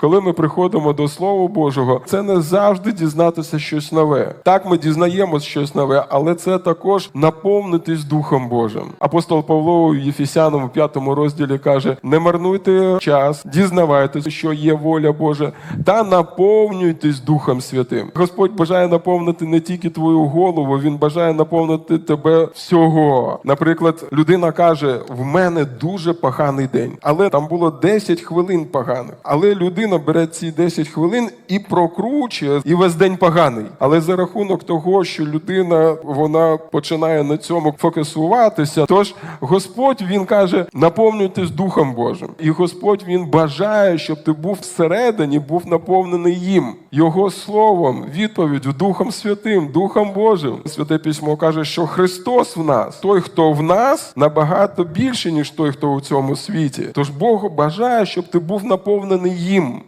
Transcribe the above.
Коли ми приходимо до Слова Божого, це не завжди дізнатися щось нове. Так, ми дізнаємось щось нове, але це також наповнитись Духом Божим. Апостол Павло у Єфесянам у п'ятому розділі каже: не марнуйте час, дізнавайтеся, що є воля Божа, та наповнюйтесь Духом Святим. Господь бажає наповнити не тільки твою голову, він бажає наповнити тебе всього. Наприклад, людина каже: в мене дуже поганий день, але там було 10 хвилин поганих. Але людина бере ці 10 хвилин і прокручує, і весь день поганий. Але за рахунок того, що людина вона починає на цьому фокусуватися, тож Господь він каже: наповнюйтесь Духом Божим, і Господь він бажає, щоб ти був всередині, був наповнений їм, його словом, відповіддю, Духом Святим, Духом Божим. Святе письмо каже, що Христос в нас, той, хто в нас, набагато більше, ніж той, хто у цьому світі. Тож Бог бажає, щоб ти був наповнений їм.